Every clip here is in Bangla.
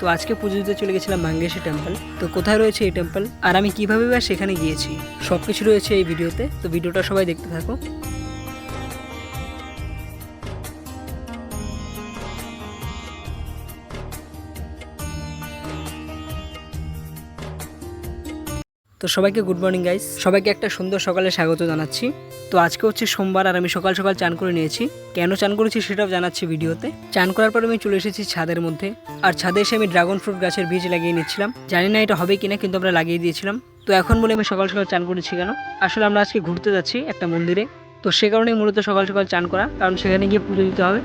তো আজকে পুজো দিতে চলে গেছিলাম মাঙ্গেশি টেম্পল তো কোথায় রয়েছে এই টেম্পল আর আমি কীভাবে বা সেখানে গিয়েছি? সব কিছু রয়েছে এই ভিডিওতে। তো ভিডিওটা সবাই দেখতে থাকো। তো সবাইকে গুড মর্নিং গাইস সবাইকে একটা সুন্দর সকালে স্বাগত জানাচ্ছি। তো আজকে হচ্ছে সোমবার আর আমি সকাল সকাল চান করে নিয়েছি। কেন চান করেছি সেটাও জানাচ্ছি ভিডিওতে। চান করার পর আমি চলে এসেছি ছাদের মধ্যে। আর ছাদে এসে আমি ড্রাগন ফ্রুট গাছের বীজ লাগিয়ে নিচ্ছিলাম। জানি না এটা হবে কিনা, কিন্তু আমরা লাগিয়ে দিয়েছিলাম। তো এখন বলে আমি সকাল সকাল চান করেছি কেন? আসলে আমরা আজকে ঘুরতে যাচ্ছি একটা মন্দিরে। তো সে কারণেই মূলত সকাল সকাল চান করা, কারণ সেখানে গিয়ে পুজো দিতে হবে।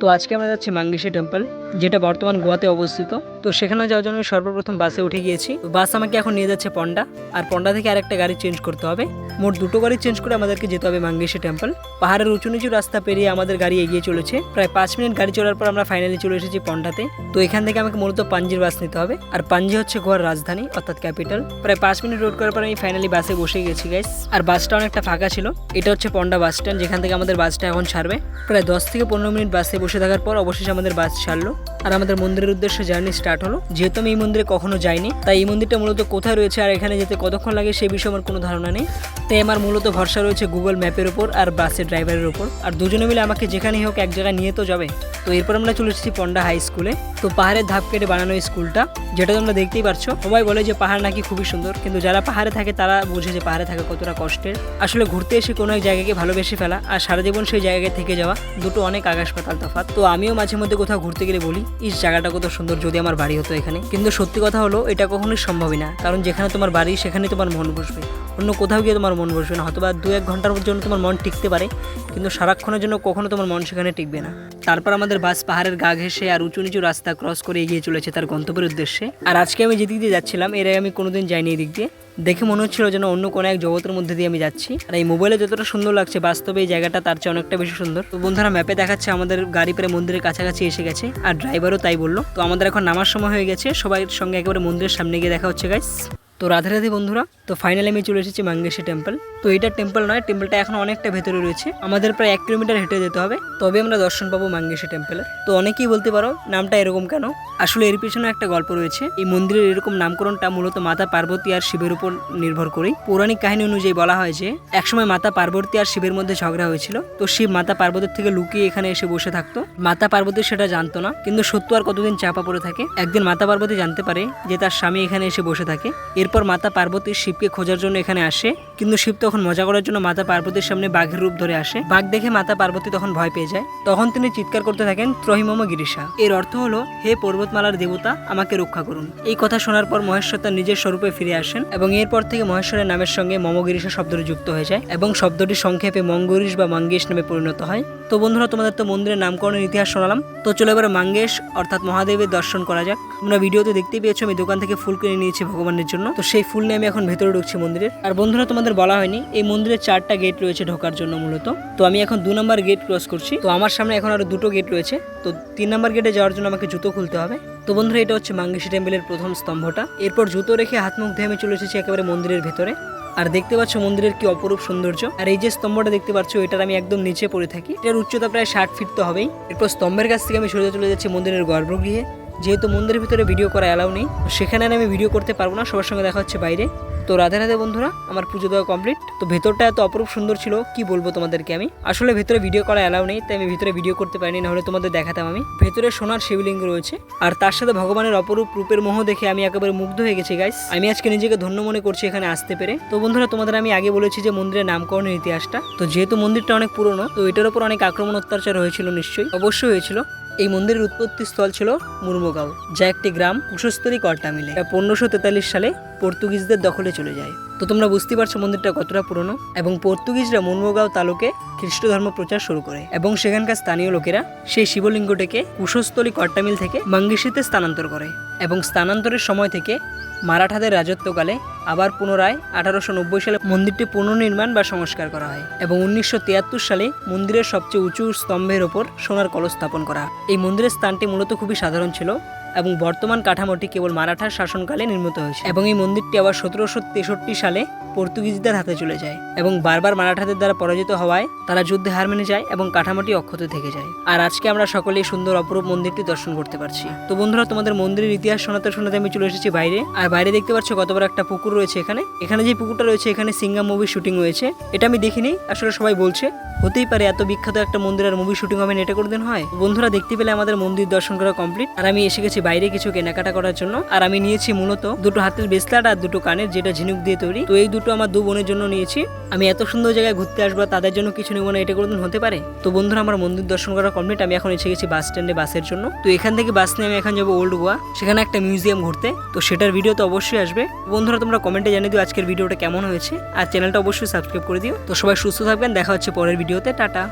তো আজকে আমরা যাচ্ছি মাঙ্গিসি টেম্পল যেটা বর্তমান গোয়াতে অবস্থিত। তো সেখানে যাওয়ার জন্য সর্বপ্রথম বাসে উঠে গিয়েছি। বাস আমাকে এখন নিয়ে যাচ্ছে পন্ডা আর পন্ডা থেকে আরেকটা গাড়ি চেঞ্জ করতে হবে। মোট দুটো গাড়ি চেঞ্জ করে আমাদেরকে যেতে হবে মাঙ্গিসি টেম্পল পাহাড়ের উঁচু নিচু রাস্তা পেরিয়ে আমাদের গাড়ি এগিয়ে চলেছে। প্রায় পাঁচ মিনিট গাড়ি চলার পর আমরা ফাইনালি চলে এসেছি পন্ডাতে। তো এখান থেকে আমাকে মূলত পাঞ্জির বাস নিতে হবে। আর পাঞ্জি হচ্ছে গোয়ার রাজধানী, অর্থাৎ ক্যাপিটাল প্রায় পাঁচ মিনিট রোড করার পর আমি ফাইনালি বাসে বসে গেছি গাইস আর বাসটা অনেকটা ফাঁকা ছিল। এটা হচ্ছে পন্ডা বাস স্ট্যান্ড যেখান থেকে আমাদের বাসটা এখন ছাড়বে। প্রায় দশ থেকে পনেরো মিনিট বাসে বসে থাকার পর অবশেষে আমাদের বাস ছাড়লো। আর আমাদের মন্দিরের উদ্দেশ্যে জার্নি স্টার্ট হলো। যেহেতু আমি এই মন্দিরে কখনো যাইনি, তাই এই মন্দিরটা মূলত কোথায় রয়েছে আর এখানে যেতে কতক্ষণ লাগে সেই বিষয়ে আমার কোনো ধারণা নেই। তাই আমার মূলত ভরসা রয়েছে গুগল ম্যাপের ওপর আর বাসের ড্রাইভারের ওপর আর দুজনে মিলে আমাকে যেখানেই হোক এক জায়গায় নিয়ে তো যাবে। তো এরপর আমরা চলে এসেছি পন্ডা হাই স্কুলে তো পাহাড়ের ধাপ কেটে বানানো স্কুলটা যেটা তোমরা দেখতেই পারছ। সবাই বলে যে পাহাড় নাকি খুবই সুন্দর, কিন্তু যারা পাহাড়ে থাকে তারা বোঝে যে পাহাড়ে থাকা কতটা কষ্টের। আসলে ঘুরতে এসে কোনো এক জায়গাকে ভালোবেসে ফেলা আর সারা জীবন সেই জায়গায় থেকে যাওয়া দুটো অনেক আকাশ পাতাল তফাৎ। তো আমিও মাঝে মধ্যে কোথাও ঘুরতে গেলে বলি এই জায়গাটা কত সুন্দর যদি আমার বাড়ি হতো এখানে। কিন্তু সত্যি কথা হলো, এটা কখনোই সম্ভবই না। কারণ যেখানে তোমার বাড়ি, সেখানে তোমার মন বসবে। অন্য কোথাও গিয়ে তোমার মন বসবে না। হয়তো বা দু এক ঘণ্টার জন্য তোমার মন টিকতে পারে, কিন্তু সারাক্ষণের জন্য কখনো তোমার মন সেখানে টিকবে না। তারপর আমাদের বাস পাহাড়ের গা ঘেঁষে আর উঁচু নিচু রাস্তা ক্রস করে এগিয়ে চলেছে তার গন্তব্যের উদ্দেশ্যে। আর আজকে আমি যেদিক দিয়ে যাচ্ছিলাম, এর আমি কোনোদিন যাইনি এদিক দিয়ে। দেখে মনে হচ্ছিল যেন অন্য কোনো এক জগতের মধ্যে দিয়ে আমি যাচ্ছি। আর এই মোবাইলে যতটা সুন্দর লাগছে, বাস্তবে এই জায়গাটা তার চেয়ে অনেকটা বেশি সুন্দর। তো বন্ধুরা ম্যাপে দেখাচ্ছে আমাদের গাড়ি প্রায় মন্দিরের কাছাকাছি এসে গেছে, আর ড্রাইভারও তাই বলল। তো আমাদের এখন নামার সময় হয়ে গেছে, সবাই সঙ্গে একেবারে মন্দিরের সামনে গিয়ে দেখা হচ্ছে গাইস তো রাধে রাধে বন্ধুরা, তো ফাইনালি আমি চলে এসেছি মাঙ্গেশি টেম্পল তো এটা টেম্পল নয় টেম্পলটা এখন অনেকটা ভেতরে রয়েছে। আমাদের প্রায় এক কিলোমিটার হেঁটে যেতে হবে, তবে আমরা দর্শন পাবো মাঙ্গেশি টেম্পলের তো অনেকেই বলতে পারো, নামটা এরকম কেন? আসলে এর পিছনে একটা গল্প রয়েছে। এই মন্দিরের এরকম নামকরণটা মূলত মাতা পার্বতী আর শিবের উপর নির্ভর করেই। পৌরাণিক কাহিনী অনুযায়ী বলা হয় যে, একসময় মাতা পার্বতী আর শিবের মধ্যে ঝগড়া হয়েছিল। তো শিব মাতা পার্বতীর থেকে লুকিয়ে এখানে এসে বসে থাকতো। মাতা পার্বতী সেটা জানতো না, কিন্তু সত্য আর কতদিন চাপা পড়ে থাকে, একদিন মাতা পার্বতী জানতে পারে যে তার স্বামী এখানে এসে বসে থাকে। এরপর মাতা পার্বতী শিবকে খোঁজার জন্য এখানে আসে। কিন্তু শিব তখন মজা করার জন্য মাতা পার্বতীর সামনে বাঘের রূপ ধরে আসে। বাঘ দেখে মাতা পার্বতী তখন ভয় পেয়ে যায়। তখন তিনি চিৎকার করতে থাকেন, ত্রহিমম গিরিশা, এর অর্থ হলো, হে পর্বতমালার দেবতা, আমাকে রক্ষা করুন। এই কথা শোনার পর মহেশ্বর তার নিজের স্বরূপে ফিরে আসেন এবং এরপর থেকে মহেশ্বরের নামের সঙ্গে মম মমগিরিশা শব্দটি যুক্ত হয়ে যায় এবং শব্দটি সংক্ষেপে মঙ্গরিশ বা মাঙ্গেশ নামে পরিণত হয়। তো বন্ধুরা, তোমাদের তো মন্দিরের নামকরণের ইতিহাস শোনালাম। তো চলে এবার মাঙ্গেশ অর্থাৎ মহাদেবের দর্শন করা যাক। তোমরা ভিডিওতে দেখতেই পেয়েছ, আমি দোকান থেকে ফুল কিনে নিয়েছি ভগবানের জন্য। তো সেই ফুল নিয়ে আমি এখন ভেতরে ঢুকছি মন্দিরের। আর বন্ধুরা, তোমাদের বলা হয়নি, এই মন্দিরের চারটা গেট রয়েছে ঢোকার জন্য মূলত। তো আমি এখন দু নম্বর গেট ক্রস করছি। তো আমার সামনে এখন আরও দুটো গেট রয়েছে। তো তিন নম্বর গেটে যাওয়ার জন্য আমাকে জুতো খুলতে হবে। তো বন্ধুরা, এটা হচ্ছে মাঙ্গেশি টেম্পলের প্রথম স্তম্ভটা। এরপর জুতো রেখে হাত মুখ ধুয়ে আমি চলে এসেছি একেবারে মন্দিরের ভেতরে। আর দেখতে পাচ্ছ মন্দিরের কি অপরূপ সৌন্দর্য। আর এই যে স্তম্ভটা দেখতে পাচ্ছ, এটার আমি একদম নিচে পড়ে থাকি। এটার উচ্চতা প্রায় ষাট ফিট তো হবেই। এরপর স্তম্ভের কাছ থেকে আমি সরে চলে যাচ্ছি মন্দিরের গর্ভগৃহে। যেহেতু মন্দিরের ভিতরে ভিডিও করা অ্যালাউ নেই সেখানে আমি ভিডিও করতে পারব না, সবার সঙ্গে দেখা হচ্ছে বাইরে। তো রাধে রাধে বন্ধুরা, আমার পুজো দেওয়া কমপ্লিট তো ভেতরটা এত অপরূপ সুন্দর ছিল, কি বলব তোমাদেরকে আমি? আসলে ভেতরে ভিডিও করা অ্যালাউ নেই, তাই আমি ভিতরে ভিডিও করতে পারিনি, নাহলে তোমাদের দেখাতাম আমি। ভেতরে সোনার শিবলিঙ্গ রয়েছে, আর তার সাথে ভগবানের অপরূপ রূপের মোহ দেখে আমি একেবারে মুগ্ধ হয়ে গেছি গাইস আমি আজকে নিজেকে ধন্য মনে করছি এখানে আসতে পেরে। তো বন্ধুরা, তোমাদের আমি আগে বলেছি যে মন্দিরের নামকরণের ইতিহাসটা। তো যেহেতু মন্দিরটা অনেক পুরনো, তো এটার উপর অনেক আক্রমণ অত্যাচার হয়েছিল নিশ্চয়ই, অবশ্যই হয়েছিল। এই মন্দিরের উৎপত্তি স্থল ছিল মুরমুগাঁও, যা একটি গ্রাম কুশস্তরী কর্টা মিলে। পনেরোশো তেতাল্লিশ সালে পর্তুগিজদের দখলে চলে যায় তো তোমরা বুঝতে পারছ মন্দিরটা কতটা পুরনো এবং পর্তুগিজরা মুরমুগাঁও তালুকে খ্রিস্ট ধর্ম প্রচার শুরু করে এবং সেখানকার স্থানীয় লোকেরা সেই শিবলিঙ্গটিকে কুশস্থলী কট্টামিল থেকে মাঙ্গিসিতে স্থানান্তর করে এবং স্থানান্তরের সময় থেকে মারাঠাদের রাজত্বকালে আবার পুনরায় আঠারোশো নব্বই সালে মন্দিরটি পুনর্নির্মাণ বা সংস্কার করা হয় এবং উনিশশো তিয়াত্তর সালে মন্দিরের সবচেয়ে উঁচু স্তম্ভের ওপর সোনার কলস স্থাপন করা। এই মন্দিরের স্থানটি মূলত খুবই সাধারণ ছিল এবং বর্তমান কাঠামোটি কেবল মারাঠার শাসনকালে নির্মিত হয়েছে। এবং এই মন্দিরটি আবার সতেরোশো তেষট্টি সালে পর্তুগিজদের হাতে চলে যায় এবং বারবার মারাঠাদের দ্বারা পরাজিত হওয়ায় তারা যুদ্ধে হার মেনে যায় এবং কাঠামোটি অক্ষত থেকে যায়। আর আজকে আমরা সকলে সুন্দর অপরূপ মন্দিরটি দর্শন করতে পারছি। তো বন্ধুরা, তোমাদের মন্দিরের ইতিহাস শোনাতে শোনাতে আমি চলে এসেছি বাইরে। আর বাইরে দেখতে পাচ্ছ কতবার একটা পুকুর রয়েছে এখানে। এখানে যে পুকুরটা রয়েছে, এখানে সিঙ্গাম মুভি শুটিং হয়েছে। এটা আমি দেখিনি, আসলে সবাই বলছে। হতেই পারে এত বিখ্যাত একটা মন্দিরের মুভি শুটিং হবে না, এটা কোনোদিন হয়? বন্ধুরা, দেখতে পেলে আমাদের মন্দির দর্শন করা কমপ্লিট। আর আমি এসে গেছি বাইরে কিছু কেনাকাটা করার জন্য। আর আমি নিয়েছি মূলত দুটো হাতের বেসলাট আর দুটো কানের, যেটা ঝিনুক দিয়ে তৈরি। তো এই দুটো আমার দু বোনের জন্য নিয়েছি। আমি এত সুন্দর জায়গায় ঘুরতে আসব তাদের জন্য কিছু নেব না, এটা কোনোদিন হতে পারে? তো বন্ধুরা, আমার মন্দির দর্শন করা কমপ্লিট আমি এখন এসে গেছি বাস স্ট্যান্ডে বাসের জন্য। তো এখান থেকে বাস নিয়ে আমি এখন যাব ওল্ড গোয়া সেখানে একটা মিউজিয়াম ঘুরতে। তো সেটার ভিডিও তো অবশ্যই আসবে। বন্ধুরা, তোমরা কমেন্টে জানিয়ে দিও আজকের ভিডিওটা কেমন হয়েছে। আর চ্যানেলটা অবশ্যই সাবস্ক্রাইব করে দিও। তো সবাই সুস্থ থাকবেন। দেখা হচ্ছে পরের ভিডিওতে টাটা।